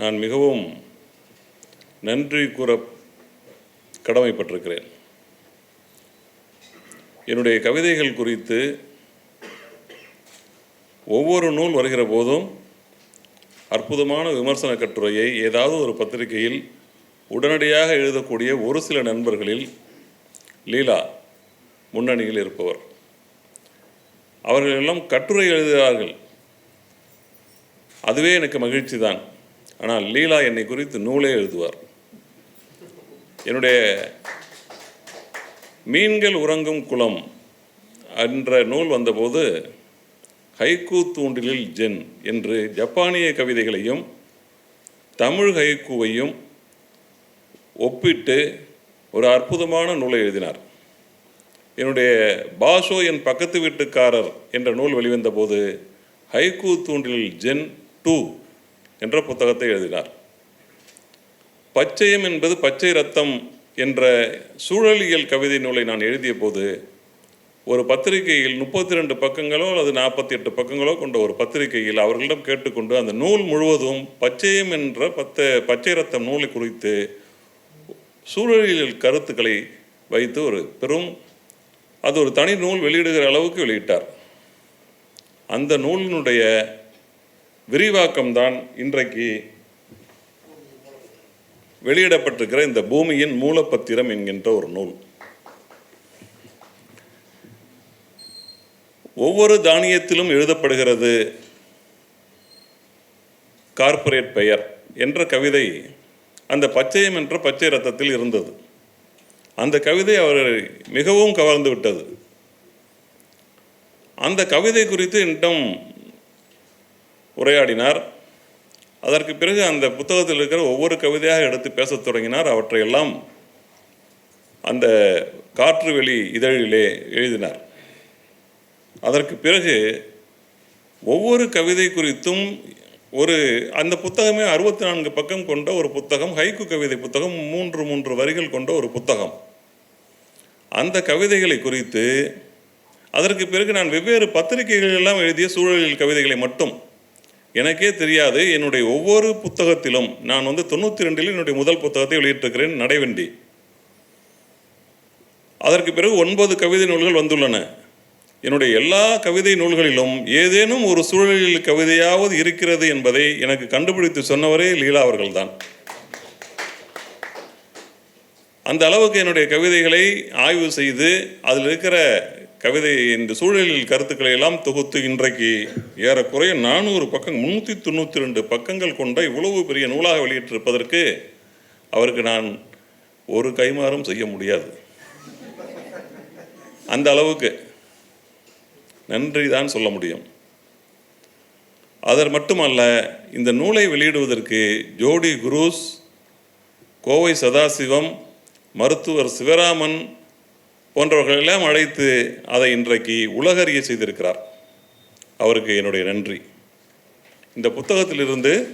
நான் மிகவும் நன்றி கூற கடமைப்பட்டிருக்கிறேன். என்னுடைய கவிதைகள் குறித்து ஒவ்வொரு நூல் வருகிற போதும் அற்புதமான விமர்சன கட்டுரையை ஏதாவது ஒரு பத்திரிகையில் உடனடியாக எழுதக்கூடிய ஒரு சில நண்பர்களில் லீலா முன்னணியில் இருப்பவர். அவர்களெல்லாம் கட்டுரை எழுதுகிறார்கள். அதுவே எனக்கு மகிழ்ச்சி தான் ஆனால் லீலா என்னை குறித்து நூலே எழுதுவார். என்னுடைய மீன்கள் உறங்கும் குளம் என்ற நூல் வந்தபோது ஹைக்கூ தூண்டிலில் ஜென் என்று ஜப்பானிய கவிதைகளையும் தமிழ் ஹைக்கூவையும் ஒப்பிட்டு ஒரு அற்புதமான நூலை எழுதினார். என்னுடைய பாஷோ என் பக்கத்து வீட்டுக்காரர் என்ற நூல் வெளிவந்த போது ஹைக்கூ தூண்டிலில் ஜென் டூ என்ற புத்தகத்தை எழுதினார். பச்சையம் என்பது பச்சை ரத்தம் என்ற சூழலியல் கவிதை நூலை நான் எழுதிய போது ஒரு பத்திரிகையில் முப்பத்தி ரெண்டு பக்கங்களோ அல்லது நாற்பத்தி எட்டு பக்கங்களோ கொண்ட ஒரு பத்திரிகையில் அவர்களிடம் கேட்டுக்கொண்டு அந்த நூல் முழுவதும் பச்சையம் என்ற பத்த பச்சை ரத்தம் நூலை குறித்து சூழலியல் கருத்துக்களை வைத்து ஒரு பெரும் அது ஒரு தனி நூல் வெளியிடுகிற அளவுக்கு வெளியிட்டார். அந்த நூலினுடைய விரிவாக்கம்தான் இன்றைக்கு வெளியிடப்பட்டிருக்கிற இந்த பூமியின் மூலப்பத்திரம் என்கின்ற ஒரு நூல். ஒவ்வொரு தானியத்திலும் எழுதப்படுகிறது கார்ப்பரேட் பெயர் என்ற கவிதை அந்த பச்சையம் என்ற பச்சை ரத்தத்தில் இருந்தது. அந்த கவிதை அவரை மிகவும் கவர்ந்து விட்டது. அந்த கவிதை குறித்து என்னிடம் உரையாடினார். அதற்கு பிறகு அந்த புத்தகத்தில் இருக்கிற ஒவ்வொரு கவிதையாக எடுத்து பேசத் தொடங்கினார். அவற்றையெல்லாம் அந்த காற்று வெளி இதழிலே எழுதினார். அதற்கு பிறகு ஒவ்வொரு கவிதை குறித்தும் ஒரு அந்த புத்தகமே அறுபத்தி நான்கு பக்கம் கொண்ட ஒரு புத்தகம் ஹைக்கு கவிதை புத்தகம் மூன்று மூன்று வரிகள் கொண்ட ஒரு புத்தகம். அந்த கவிதைகளை குறித்து அதற்கு பிறகு நான் வெவ்வேறு பத்திரிகைகள் எல்லாம் எழுதிய சூழலில் கவிதைகளை மட்டும் எனக்கே தெரியாது என்னுடைய ஒவ்வொரு புத்தகத்திலும் நான் வந்து தொண்ணூற்றி ரெண்டில் என்னுடைய முதல் புத்தகத்தை வெளியிட்டிருக்கிறேன் நடைவண்டி. அதற்கு பிறகு ஒன்பது கவிதை நூல்கள் வந்துள்ளன. என்னுடைய எல்லா கவிதை நூல்களிலும் ஏதேனும் ஒரு சூழலில் கவிதையாவது இருக்கிறது என்பதை எனக்கு கண்டுபிடித்து சொன்னவரே லீலா அவர்கள்தான். அந்த அளவுக்கு என்னுடைய கவிதைகளை ஆய்வு செய்து அதில் இருக்கிற கவிதை இந்த சூழலில் கருத்துக்களை எல்லாம் தொகுத்து இன்றைக்கு ஏறக்குறைய நானூறு பக்கம் முன்னூற்றி தொண்ணூற்றி ரெண்டு பக்கங்கள் கொண்ட இவ்வளவு பெரிய நூலாக வெளியிட்டிருப்பதற்கு அவருக்கு நான் ஒரு கைமாறும் செய்ய முடியாது. அந்த அளவுக்கு நன்றி தான் சொல்ல முடியும். அதர் மட்டுமல்ல இந்த நூலை வெளியிடுவதற்கு ஜோடி குரூஸ் கோவை சதாசிவம் மருத்துவர் சிவராமன் போன்றவர்களெல்லாம் அழைத்து அதை இன்றைக்கு உலகறிய செய்திருக்கிறார். அவருக்கு என்னுடைய நன்றி. இந்த புத்தகத்திலிருந்து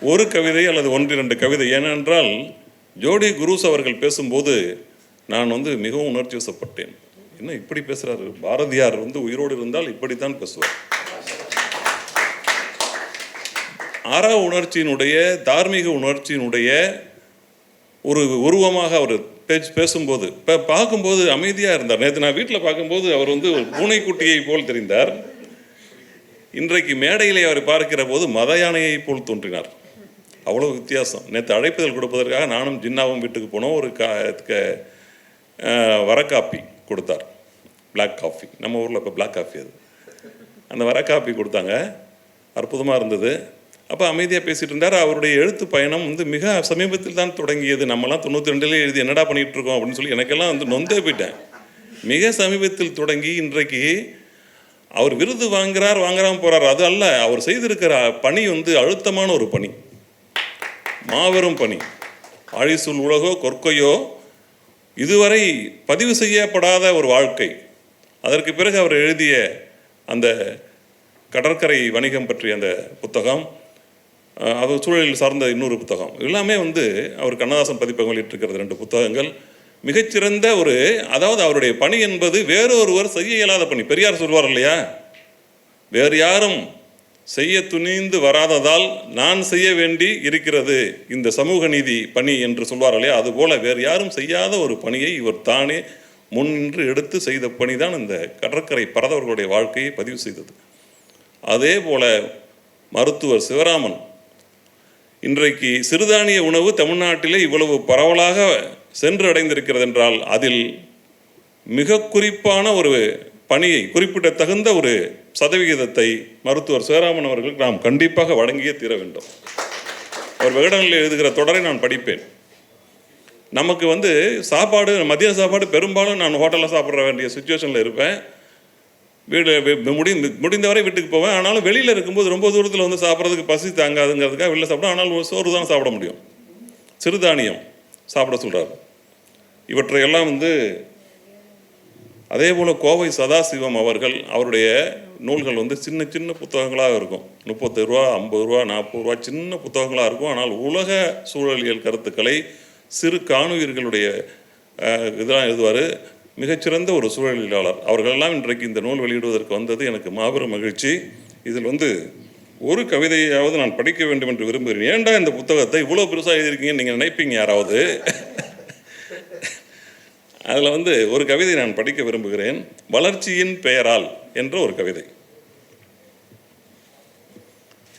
ஒரு கவிதை அல்லது ஒன்றிரண்டு கவிதை. ஏனென்றால் ஜோடி குரூஸ் அவர்கள் பேசும்போது நான் வந்து மிகவும் உணர்ச்சி வசப்பட்டேன் என்ன இப்படி பேசுகிறாரு பாரதியார் வந்து உயிரோடு இருந்தால் இப்படித்தான் பேசுவார். அற உணர்ச்சியினுடைய தார்மீக உணர்ச்சியினுடைய ஒரு உருவமாக அவர் பேச்சு பேசும்போது. இப்போ பார்க்கும்போது அமைதியாக இருந்தார். நேற்று நான் வீட்டில் பார்க்கும்போது அவர் வந்து ஒரு பூனைக்குட்டியை போல் தெரிந்தார். இன்றைக்கு மேடையிலே அவரை பார்க்கிற போது மத யானையை போல் தோன்றினார். அவ்வளோ வித்தியாசம். நேற்று அழைப்புதல் கொடுப்பதற்காக நானும் ஜின்னாவும் வீட்டுக்கு போனோம். ஒரு கா வர அஹ், வரக்காப்பி கொடுத்தார். பிளாக் காஃபி நம்ம ஊரில் இப்போ பிளாக் காஃபி அது. அந்த வர காப்பி கொடுத்தாங்க. அற்புதமாக இருந்தது. அப்போ அமைதியாக பேசிகிட்டு இருந்தார். அவருடைய எழுத்து பயணம் வந்து மிக சமீபத்தில் தான் தொடங்கியது. நம்மலாம் தொண்ணூற்றி ரெண்டுலேயே எழுதி என்னடா பண்ணிட்டு இருக்கோம் அப்படின்னு சொல்லி எனக்கெல்லாம் வந்து நொந்தே போயிட்டேன். மிக சமீபத்தில் தொடங்கி இன்றைக்கு அவர் விருது வாங்குறார் வாங்குறாமல் போகிறார் அது அல்ல அவர் செய்திருக்கிற பணி வந்து அழுத்தமான ஒரு பணி. மாபெரும் பணி. அழிசூல் உலகோ கொற்கையோ இதுவரை பதிவு செய்யப்படாத ஒரு வாழ்க்கை. அதற்கு பிறகு அவர் எழுதிய அந்த கடற்கரை வணிகம் பற்றிய அந்த புத்தகம் அது சூழலில் சார்ந்த இன்னொரு புத்தகம். எல்லாமே வந்து அவர் கண்ணதாசன் பதிப்பகம் வெளியிட்டிருக்கிறது ரெண்டு புத்தகங்கள். மிகச்சிறந்த ஒரு அதாவது அவருடைய பணி என்பது வேறொருவர் செய்ய இயலாத பணி. பெரியார் சொல்வார் இல்லையா? வேறு யாரும் செய்ய துணிந்து வராததால் நான் செய்ய வேண்டி இருக்கிறது இந்த சமூக நீதி பணி என்று சொல்வார்களே அதுபோல வேறு யாரும் செய்யாத ஒரு பணியை இவர் தானே முன்னின்று எடுத்து செய்த பணி தான் இந்த கடற்கரை பரதவர்களுடைய வாழ்க்கையை பதிவு செய்தது. அதே போல மருத்துவர் சிவராமன் இன்றைக்கு சிறுதானிய உணவு தமிழ்நாட்டிலே இவ்வளவு பரவலாக சென்றடைந்திருக்கிறது என்றால் அதில் மிக குறிப்பான ஒரு பணியை குறிப்பிட்ட தகுந்த ஒரு சதவிகிதத்தை மருத்துவர் சிவராமன் அவர்களுக்கு நாம் கண்டிப்பாக வழங்கியே தீர வேண்டும். அவர் விகடனில் எழுதுகிற தொடரை நான் படிப்பேன். நமக்கு வந்து சாப்பாடு மதிய சாப்பாடு பெரும்பாலும் நான் ஹோட்டலில் சாப்பிட்ற வேண்டிய சுச்சுவேஷனில் இருப்பேன். வீடு முடிந்து முடிந்தவரை வீட்டுக்கு போவேன். ஆனாலும் வெளியில் இருக்கும்போது ரொம்ப தூரத்தில் வந்து சாப்பிட்றதுக்கு பசி தாங்காதுங்கிறதுக்காக வெளில சாப்பிடும் ஆனாலும் சோறு தான் சாப்பிட முடியும். சிறுதானியம் சாப்பிட சொல்கிறார் இவற்றையெல்லாம் வந்து அதே போல் கோவை சதாசிவம் அவர்கள் அவருடைய நூல்கள் வந்து சின்ன சின்ன புத்தகங்களாக இருக்கும். முப்பது ரூபா ஐம்பது ரூபா நாற்பது ரூபா சின்ன புத்தகங்களாக இருக்கும். ஆனால் உலக சூழலியல் கருத்துக்களை சிறு காணுயிர்களுடைய இதெல்லாம் எழுதுவார். மிகச்சிறந்த ஒரு சூழலியலாளர். அவர்களெல்லாம் இன்றைக்கு இந்த நூல் வெளியிடுவதற்கு வந்தது எனக்கு மாபெரும் மகிழ்ச்சி. இதில் வந்து ஒரு கவிதையாவது நான் படிக்க வேண்டும் என்று விரும்புகிறேன். ஏன்டா இந்த புத்தகத்தை இவ்வளோ பெருசாக எழுதியிருக்கீங்கன்னு நீங்கள் நினைப்பீங்க யாராவது? அதில் வந்து ஒரு கவிதை நான் படிக்க விரும்புகிறேன். வளர்ச்சியின் பெயரால் என்ற ஒரு கவிதை.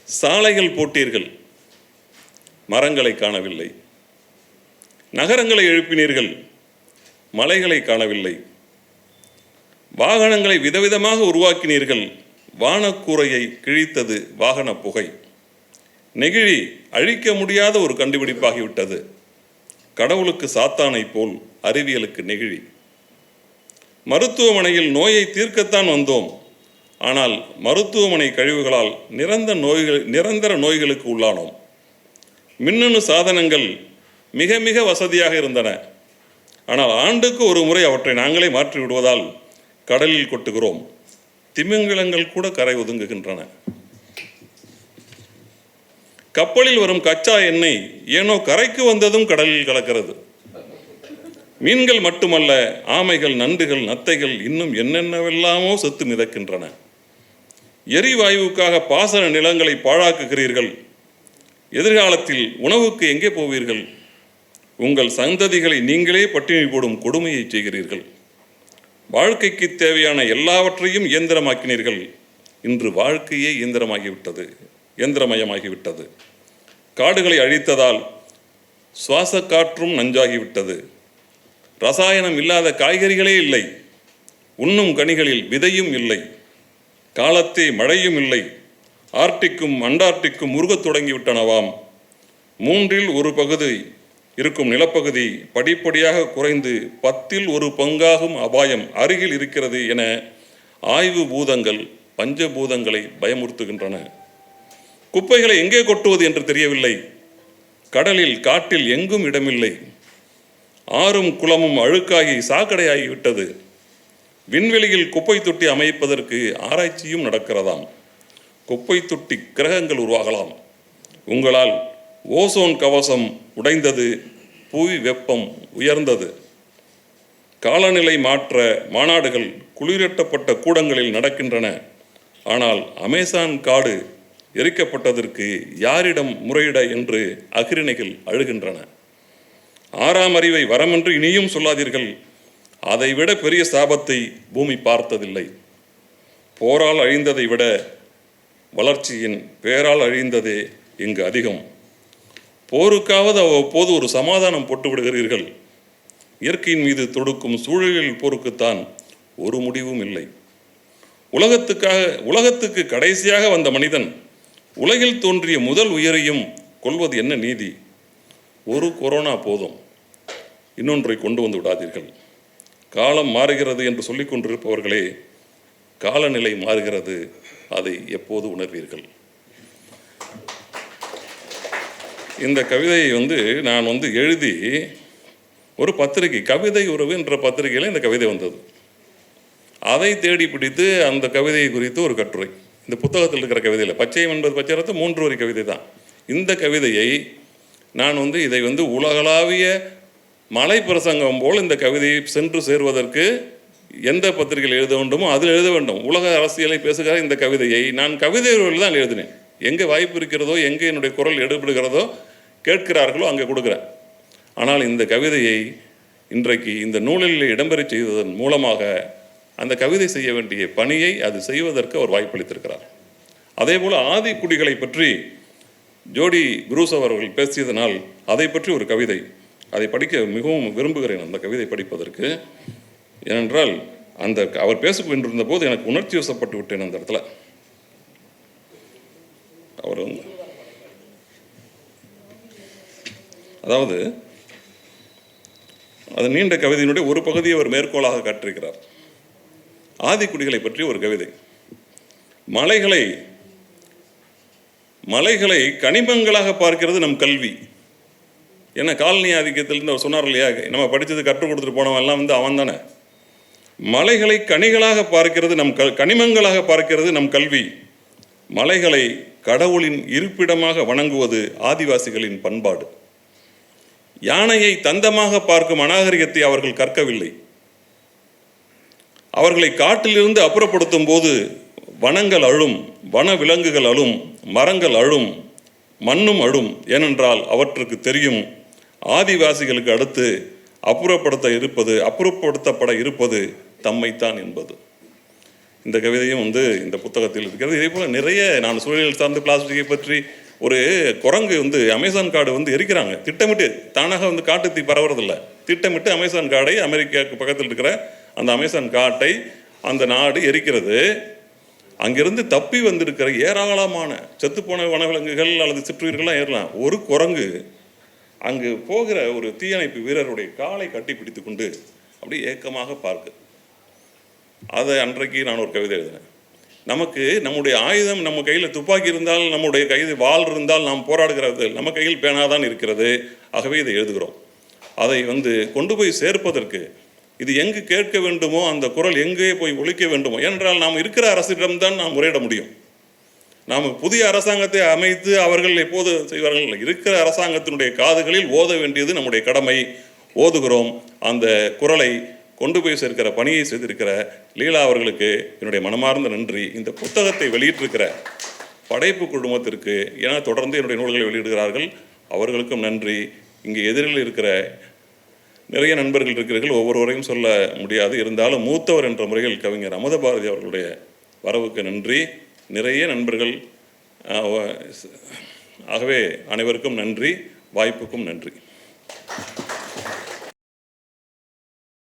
சாலைகள் போட்டீர்கள் மரங்களை காணவில்லை. நகரங்களை எழுப்பினீர்கள் மலைகளை காணவில்லை. வாகனங்களை விதவிதமாக உருவாக்கினீர்கள். வானக்கூரையை கிழித்தது வாகன புகை. நெகிழி அழிக்க முடியாத ஒரு கண்டுபிடிப்பாகிவிட்டது. கடவுளுக்கு சாத்தானை போல் அறிவியலுக்கு நெகிழி. மருத்துவமனையில் நோயை தீர்க்கத்தான் வந்தோம். ஆனால் மருத்துவமனை கழிவுகளால் நிரந்தர நோய்கள் நிரந்தர நோய்களுக்கு உள்ளானோம். மின்னணு சாதனங்கள் மிக மிக வசதியாக இருந்தன. ஆனால் ஆண்டுக்கு ஒரு முறை அவற்றை நாங்களே மாற்றி விடுவதால் கடலில் கொட்டுகிறோம். திமிங்கலங்கள் கூட கரை ஒதுங்குகின்றன. கப்பலில் வரும் கச்சா எண்ணெய் ஏனோ கரைக்கு வந்ததும் கடலில் கலக்கிறது. மீன்கள் மட்டுமல்ல ஆமைகள் நண்டுகள் நத்தைகள் இன்னும் என்னென்னவெல்லாமோ செத்து மிதக்கின்றன. எரிவாயுவுக்காக பாசன நிலங்களை பாழாக்குகிறீர்கள். எதிர்காலத்தில் உணவுக்கு எங்கே போவீர்கள்? உங்கள் சந்ததிகளை நீங்களே பட்டினி போடும் கொடுமையை செய்கிறீர்கள். வாழ்க்கைக்கு தேவையான எல்லாவற்றையும் இயந்திரமாக்கினீர்கள். இன்று வாழ்க்கையே இயந்திரமாகிவிட்டது இயந்திரமயமாகிவிட்டது. காடுகளை அழித்ததால் சுவாச காற்றும் நஞ்சாகிவிட்டது. ரசாயனம் இல்லாத காய்கறிகளே இல்லை. உண்ணும் கனிகளில் விதையும் இல்லை. காலத்தே மழையும் இல்லை. ஆர்டிக்கும் அண்டார்டிக்கும் உருகத் தொடங்கிவிட்டனவாம். மூன்றில் ஒரு பகுதி இருக்கும் நிலப்பகுதி படிப்படியாக குறைந்து பத்தில் ஒரு பங்காகும் அபாயம் அருகில் இருக்கிறது என ஆய்வு பூதங்கள் பஞ்சபூதங்களை பயமுறுத்துகின்றன. குப்பைகளை எங்கே கொட்டுவது என்று தெரியவில்லை. கடலில் காட்டில் எங்கும் இடமில்லை. ஆறும் குளமும் அழுக்காகி சாக்கடையாகிவிட்டது. விண்வெளியில் குப்பை தொட்டி அமைப்பதற்கு ஆராய்ச்சியும் நடக்கிறதாம். குப்பை தொட்டி கிரகங்கள் உருவாகலாம். உங்களால் ஓசோன் கவசம் உடைந்தது புவி வெப்பம் உயர்ந்தது. காலநிலை மாற்ற மாநாடுகள் குளிரூட்டப்பட்ட கூடங்களில் நடக்கின்றன. ஆனால் அமேசான் காடு எரிக்கப்பட்டதற்கு யாரிடம் முறையிட என்று அகிரிணைகள் அழுகின்றன. ஆறாம் அறிவை வரமென்று இனியும் சொல்லாதீர்கள். அதைவிட பெரிய சாபத்தை பூமி பார்த்ததில்லை. போரால் அழிந்ததை விட வளர்ச்சியின் பேரால் அழிந்ததே இங்கு அதிகம். போருக்காவது அவ்வப்போது ஒரு சமாதானம் போட்டு விடுகிறீர்கள். இயற்கையின் மீது தொடுக்கும் சூழலில் போருக்குத்தான் ஒரு முடிவும் இல்லை. உலகத்துக்காக உலகத்துக்கு கடைசியாக வந்த மனிதன் உலகில் தோன்றிய முதல் உயிரையும் கொள்வது என்ன நீதி? ஒரு கொரோனா போதும். இன்னொன்றை கொண்டு வந்து விடாதீர்கள். காலம் மாறுகிறது என்று சொல்லிக் கொண்டிருப்பவர்களே காலநிலை மாறுகிறது அதை எப்போது உணர்வீர்கள்? இந்த கவிதையை வந்து நான் வந்து எழுதி ஒரு பத்திரிகை கவிதை உறவு என்ற பத்திரிகையில் இந்த கவிதை வந்தது. அதை தேடி பிடித்து அந்த கவிதையை குறித்து ஒரு கட்டுரை. இந்த புத்தகத்தில் இருக்கிற கவிதையில் பச்சையம் என்பது பச்சை மூன்று வரி கவிதை தான். இந்த கவிதையை நான் வந்து இதை வந்து உலகளாவிய மலை பிரசங்கம் போல் இந்த கவிதையை சென்று சேர்வதற்கு எந்த பத்திரிகையில் எழுத வேண்டுமோ அதில் எழுத வேண்டும். உலக அரசியலை பேசுகிற இந்த கவிதையை நான் கவிதை தான் எழுதினேன். எங்கே வாய்ப்பு இருக்கிறதோ எங்கே என்னுடைய குரல் எடுபடுகிறதோ கேட்கிறார்களோ அங்கே கொடுக்குறேன். ஆனால் இந்த கவிதையை இன்றைக்கு இந்த நூலில் இடம்பெற செய்ததன் மூலமாக அந்த கவிதை செய்ய வேண்டிய பணியை அது செய்வதற்கு அவர் வாய்ப்பளித்திருக்கிறார். அதே போல் ஆதிக்குடிகளை பற்றி ஜோடி புரூஸ் அவர்கள் பேசியதனால் அதை பற்றி ஒரு கவிதை அதை படிக்க மிகவும் விரும்புகிறேன் அந்த கவிதை படிப்பதற்கு. ஏனென்றால் அந்த அவர் பேசிக்கொண்டிருந்த போது எனக்கு உணர்ச்சி வசப்பட்டு விட்டேன் அந்த இடத்துல. அவர் வந்து அதாவது அது நீண்ட கவிதையினுடைய ஒரு பகுதியை அவர் மேற்கோளாக காட்டிருக்கிறார் ஆதிக்குடிகளை பற்றி ஒரு கவிதை. மலைகளை மலைகளை கனிமங்களாக பார்க்கிறது நம் கல்வி. ஏன்னா காலனி ஆதிக்கத்திலிருந்து அவர் சொன்னார் இல்லையா நம்ம படித்தது கற்றுக் கொடுத்துட்டு போனவன் எல்லாம் வந்து அவன் தானே. மலைகளை கனிகளாக பார்க்கிறது நம் க கனிமங்களாக பார்க்கிறது நம் கல்வி. மலைகளை கடவுளின் இருப்பிடமாக வணங்குவது ஆதிவாசிகளின் பண்பாடு. யானையை தந்தமாக பார்க்கும் அநாகரிகத்தை அவர்கள் கற்கவில்லை. அவர்களை காட்டிலிருந்து அப்புறப்படுத்தும் போது வனங்கள் அழும் வன விலங்குகள் அழும் மரங்கள் அழும் மண்ணும் அழும் ஏனென்றால் அவற்றுக்கு தெரியும் ஆதிவாசிகளுக்கு அடுத்து அப்புறப்படுத்த இருப்பது அப்புறப்படுத்தப்பட இருப்பது தம்மைத்தான் என்பது. இந்த கவிதையும் வந்து இந்த புத்தகத்தில் இருக்கிறது. இதே போல் நிறைய நான் சூழலில் சார்ந்த பிளாஸ்டிக்கை பற்றி ஒரு குரங்கு வந்து அமேசான் காடு வந்து எரிக்கிறாங்க. திட்டமிட்டு தானாக வந்து காட்டு தீ பரவுறதில்ல. திட்டமிட்டு அமேசான் காடை அமெரிக்காவுக்கு பக்கத்தில் இருக்கிற அந்த அமேசான் காட்டை அந்த நாடு எரிக்கிறது. அங்கிருந்து தப்பி வந்திருக்கிற ஏராளமான செத்துப்போன வனவிலங்குகள் அல்லது சிற்றுயிர்கள்லாம் ஏறலாம். ஒரு குரங்கு அங்கு போகிற ஒரு தீயணைப்பு வீரருடைய காலை கட்டி பிடித்து கொண்டு அப்படியே ஏக்கமாக பார்க்கு. அதை அன்றைக்கு நான் ஒரு கவிதை எழுதினேன். நமக்கு நம்முடைய ஆயுதம் நம்ம கையில் துப்பாக்கி இருந்தால் நம்முடைய கைது வால் இருந்தால் நாம் போராடுகிறது. நம்ம கையில் பேனாதான் இருக்கிறது. ஆகவே இதை எழுதுகிறோம். அதை வந்து கொண்டு போய் சேர்ப்பதற்கு இது எங்கு கேட்க வேண்டுமோ அந்த குரல் எங்கே போய் ஒழிக்க வேண்டுமோ ஏனென்றால் நாம் இருக்கிற அரசிடம்தான் நாம் முறையிட முடியும். நாம் புதிய அரசாங்கத்தை அமைத்து அவர்கள் எப்போது செய்வார்கள்? இருக்கிற அரசாங்கத்தினுடைய காதுகளில் ஓத வேண்டியது நம்முடைய கடமை. ஓதுகிறோம். அந்த குரலை கொண்டு போய் சேர்க்கிற பணியை செய்திருக்கிற லீலா அவர்களுக்கு என்னுடைய மனமார்ந்த நன்றி. இந்த புத்தகத்தை வெளியிட்டிருக்கிற படைப்பு குழுமத்திற்கு என தொடர்ந்து என்னுடைய நூல்களை வெளியிடுகிறார்கள். அவர்களுக்கும் நன்றி. இங்கே எதிரில் இருக்கிற நிறைய நண்பர்கள் இருக்கிறீர்கள். ஒவ்வொருவரையும் சொல்ல முடியாது. இருந்தாலும் மூத்தவர் என்ற முறையில் கவிஞர் அமுத பாரதி அவர்களுடைய வரவுக்கு நன்றி. நிறைய நண்பர்கள் ஆகவே அனைவருக்கும் நன்றி. வாய்ப்புக்கும் நன்றி.